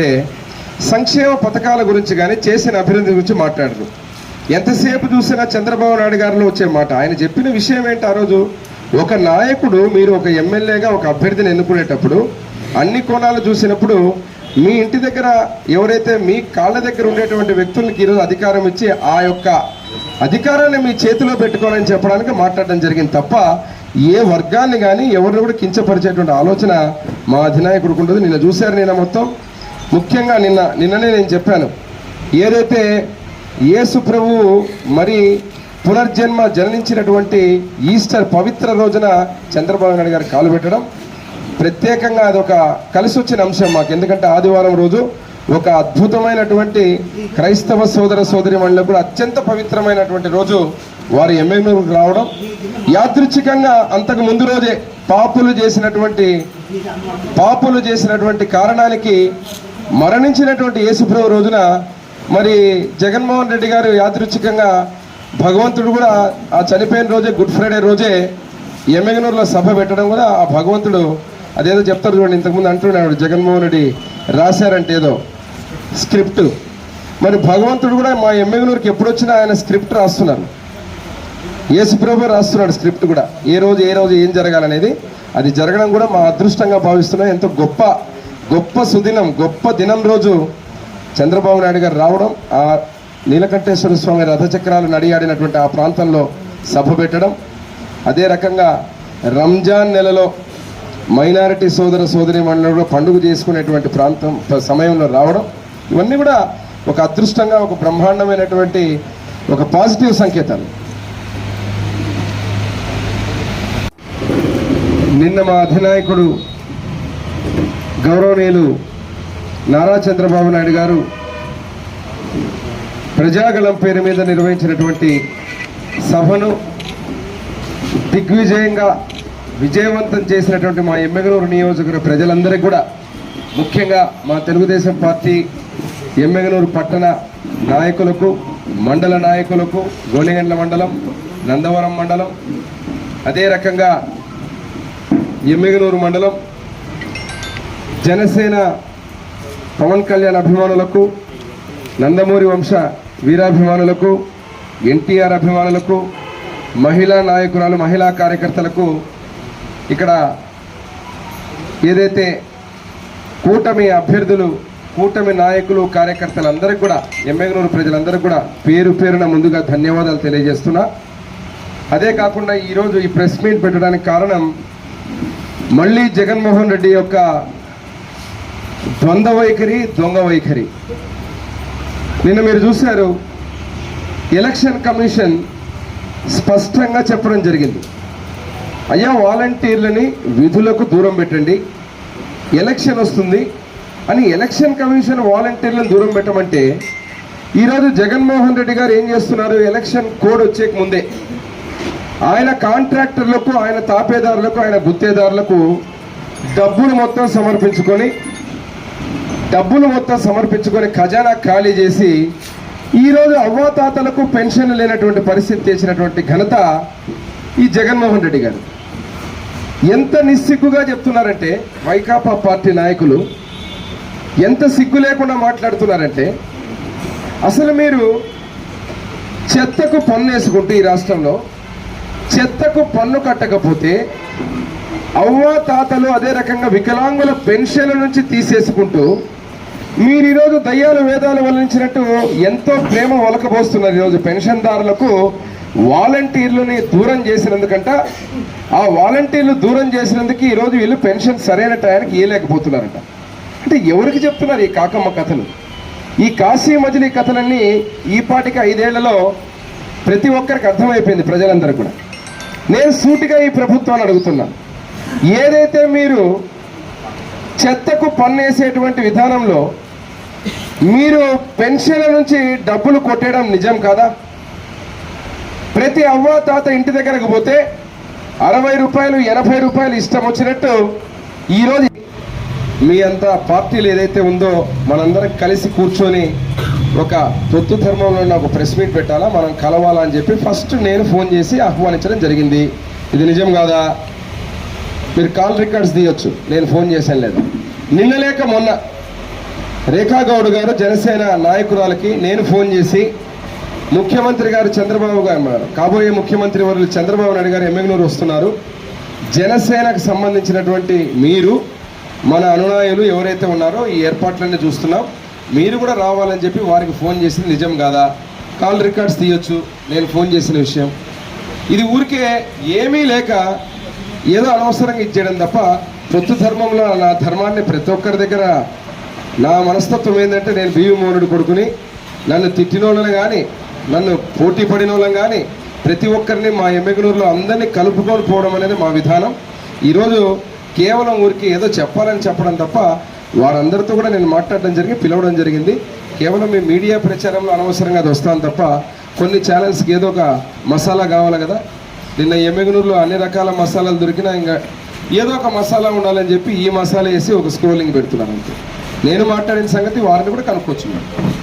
ఏంటంటే సంక్షేమ పథకాల గురించి కానీ చేసిన అభివృద్ధి గురించి మాట్లాడరు. ఎంతసేపు చూసినా చంద్రబాబు నాయుడు గారిలో వచ్చే మాట. ఆయన చెప్పిన విషయం ఏంటి ఆ రోజు? ఒక నాయకుడు మీరు ఒక ఎమ్మెల్యేగా ఒక అభ్యర్థిని ఎన్నుకునేటప్పుడు అన్ని కోణాలు చూసినప్పుడు మీ ఇంటి దగ్గర ఎవరైతే మీ కాళ్ళ దగ్గర ఉండేటువంటి వ్యక్తులకి ఈరోజు అధికారం ఇచ్చి ఆ యొక్క అధికారాన్ని మీ చేతిలో పెట్టుకోవాలని చెప్పడానికి మాట్లాడడం జరిగింది తప్ప ఏ వర్గాన్ని కానీ ఎవరిని కూడా కించపరిచేటువంటి ఆలోచన మా అధినాయకుడికి ఉండదు. నిన్న చూశారు నేను మొత్తం. ముఖ్యంగా నిన్న నిన్ననే నేను చెప్పాను. ఏదైతే యేసు ప్రభు మరి పునర్జన్మ జననించినటువంటి ఈస్టర్ పవిత్ర రోజున చంద్రబాబు నాయుడు గారు కాలు పెట్టడం ప్రత్యేకంగా అది ఒక కలిసి వచ్చిన అంశం మాకు. ఎందుకంటే ఆదివారం రోజు ఒక అద్భుతమైనటువంటి క్రైస్తవ సోదర సోదరి మండలి కూడా అత్యంత పవిత్రమైనటువంటి రోజు వారి ఎమ్మెల్యేలకు రావడం యాదృచ్ఛికంగా అంతకు ముందు రోజే పాపులు చేసినటువంటి పాపులు చేసినటువంటి కారణానికి మరణించినటువంటి యేసుప్రభు రోజున మరి జగన్మోహన్ రెడ్డి గారు యాదృచ్ఛికంగా భగవంతుడు కూడా ఆ చనిపోయిన రోజే గుడ్ ఫ్రైడే రోజే ఎమ్మెగనూరులో సభ పెట్టడం కూడా ఆ భగవంతుడు అదేదో చెప్తారు చూడండి ఇంతకుముందు అంటున్నాడు జగన్మోహన్ రెడ్డి రాశారంటే ఏదో స్క్రిప్ట్. మరి భగవంతుడు కూడా మా ఎమ్మెగనూరుకి ఎప్పుడు వచ్చినా ఆయన స్క్రిప్ట్ రాస్తున్నారు. యేసుప్రభు రాస్తున్నాడు స్క్రిప్ట్ కూడా. ఏ రోజు ఏ రోజు ఏం జరగాలనేది అది జరగడం కూడా మా అదృష్టంగా భావిస్తున్నాం. ఎంతో గొప్ప గొప్ప సుదినం గొప్ప దినం రోజు చంద్రబాబు నాయుడు గారు రావడం ఆ నీలకంఠేశ్వర స్వామి రథచక్రాలు నడియాడినటువంటి ఆ ప్రాంతంలో సభ పెట్టడం అదే రకంగా రంజాన్ నెలలో మైనారిటీ సోదర సోదరి మండలంలో పండుగ చేసుకునేటువంటి ప్రాంతం సమయంలో రావడం ఇవన్నీ కూడా ఒక అదృష్టంగా ఒక బ్రహ్మాండమైనటువంటి ఒక పాజిటివ్ సంకేతాలు. నిన్న మా అధినాయకుడు గౌరవనీయులు నారా చంద్రబాబు నాయుడు గారు ప్రజాగళం పేరు మీద నిర్వహించినటువంటి సభను దిగ్విజయంగా విజయవంతం చేసినటువంటి మా ఎమ్మెగనూరు నియోజకవర్గ ప్రజలందరికీ కూడా ముఖ్యంగా మా తెలుగుదేశం పార్టీ ఎమ్మెగనూరు పట్టణ నాయకులకు మండల నాయకులకు గోనెగండ్ల మండలం నందవరం మండలం అదే రకంగా ఎమ్మెగనూరు మండలం జనసేన పవన్ కళ్యాణ్ అభిమానులకు నందమూరి వంశ వీరాభిమానులకు ఎన్టీఆర్ అభిమానులకు మహిళా నాయకురాలు మహిళా కార్యకర్తలకు ఇక్కడ ఏదైతే కూటమి అభ్యర్థులు కూటమి నాయకులు కార్యకర్తలందరికీ కూడా ఎమ్మెగనూరు ప్రజలందరికీ కూడా పేరు పేరున ముందుగా ధన్యవాదాలు తెలియజేస్తున్నా. అదే కాకుండా ఈరోజు ఈ ప్రెస్ మీట్ పెట్టడానికి కారణం మళ్ళీ జగన్మోహన్ రెడ్డి యొక్క ద్వంద్వ వైఖరి దొంగ వైఖరి. నిన్న మీరు చూశారు ఎలక్షన్ కమిషన్ స్పష్టంగా చెప్పడం జరిగింది. అయ్యా వాలంటీర్లని విధులకు దూరం పెట్టండి ఎలక్షన్ వస్తుంది అని ఎలక్షన్ కమిషన్ వాలంటీర్లను దూరం పెట్టమంటే ఈరోజు జగన్మోహన్ రెడ్డి గారు ఏం చేస్తున్నారు? ఎలక్షన్ కోడ్ వచ్చేక ముందే. ఆయన కాంట్రాక్టర్లకు ఆయన తాపేదారులకు ఆయన గుత్తేదారులకు డబ్బులు మొత్తం సమర్పించుకొని డబ్బులు మొత్తం సమర్పించుకొని ఖజానా ఖాళీ చేసి ఈరోజు అవ్వాతాతలకు పెన్షన్ లేనటువంటి పరిస్థితి తెచ్చినటువంటి ఘనత ఈ జగన్మోహన్ రెడ్డి గారు. ఎంత నిస్సిగ్గుగా చెప్తున్నారంటే వైకాపా పార్టీ నాయకులు ఎంత సిగ్గు లేకుండా మాట్లాడుతున్నారంటే అసలు మీరు చెత్తకు పన్ను వేసుకుంటూ ఈ రాష్ట్రంలో చెత్తకు పన్ను కట్టకపోతే అవ్వ తాతలు అదే రకంగా వికలాంగుల పెన్షన్ల నుంచి తీసేసుకుంటూ మీరు ఈరోజు దయ్యాలు వేదాలు వల్లించినట్టు ఎంతో ప్రేమ ఒలకబోస్తున్నారు ఈరోజు పెన్షన్దారులకు వాలంటీర్లని దూరం చేసినందుకంట. ఆ వాలంటీర్లు దూరం చేసినందుకు ఈరోజు వీళ్ళు పెన్షన్ సరైన టయానికి ఇవ్వలేకపోతున్నారంట అంటే ఎవరికి చెప్తున్నారు ఈ కాకమ్మ కథలు? ఈ కాశీ మజిలీ కథలన్నీ ఈ పాటికి ఐదేళ్ళలో ప్రతి ఒక్కరికి అర్థమైపోయింది ప్రజలందరూ కూడా. నేను సూటిగా ఈ ప్రభుత్వాన్ని అడుగుతున్నాను ఏదైతే మీరు చెత్తకు పన్నేసేటువంటి విధానంలో మీరు పెన్షన్ల నుంచి డబ్బులు కొట్టేయడం నిజం కాదా? ప్రతి అవ్వ తాత ఇంటి దగ్గరకు పోతే అరవై రూపాయలు ఎనభై రూపాయలు ఇష్టం వచ్చినట్టు ఈరోజు మీ అంత పార్టీలు ఏదైతే ఉందో మనందరం కలిసి కూర్చొని ఒక పొత్తు ధర్మంలో నాకు ప్రెస్ మీట్ పెట్టాలా? మనం కలవాలా అని చెప్పి ఫస్ట్ నేను ఫోన్ చేసి ఆహ్వానించడం జరిగింది. ఇది నిజం కాదా? మీరు కాల్ రికార్డ్స్ తీయొచ్చు. నేను ఫోన్ చేశాను లేదు. నిన్న లేక మొన్న రేఖా గౌడ్ గారు జనసేన నాయకురాలకి నేను ఫోన్ చేసి ముఖ్యమంత్రి గారు చంద్రబాబు గారు కాబోయే ముఖ్యమంత్రి వర్యులు చంద్రబాబు నాయుడు గారు ఎమ్మెగ్నూరు వస్తున్నారు. జనసేనకు సంబంధించినటువంటి మీరు మన అనునాయులు ఎవరైతే ఉన్నారో ఈ ఏర్పాట్లన్నీ చూస్తున్నాం. మీరు కూడా రావాలని చెప్పి వారికి ఫోన్ చేసింది నిజం కాదా? కాల్ రికార్డ్స్ తీయొచ్చు. నేను ఫోన్ చేసిన విషయం. ఇది ఊరికే ఏమీ లేక ఏదో అనవసరంగా ఇచ్చేయడం తప్ప ప్రొత్తు ధర్మంలో నా ధర్మాన్ని ప్రతి ఒక్కరి దగ్గర నా మనస్తత్వం ఏంటంటే నేను బియ్యం మోనుడు కొడుకుని నన్ను తిట్టిన వాళ్ళని కానీ నన్ను పోటీ పడిన వాళ్ళని కానీ ప్రతి ఒక్కరిని మా ఎమ్మెగనూరులో అందరినీ కలుపుకొని పోవడం అనేది మా విధానం. ఈరోజు కేవలం ఊరికి ఏదో చెప్పాలని చెప్పడం తప్ప వారందరితో కూడా నేను మాట్లాడడం జరిగి పిలవడం జరిగింది. కేవలం మీ మీడియా ప్రచారంలో అనవసరంగా అది వస్తాను తప్ప కొన్ని ఛానల్స్కి ఏదో ఒక మసాలా కావాలి కదా. నిన్న ఎమ్మెగనూరులో అన్ని రకాల మసాలాలు దొరికినా ఇంకా ఏదో ఒక మసాలా ఉండాలని చెప్పి ఈ మసాలా వేసి ఒక స్క్రోలింగ్ పెడుతున్నాను అంతే. నేను మాట్లాడిన సంగతి వారిని కూడా కనుక్కొచ్చున్నాను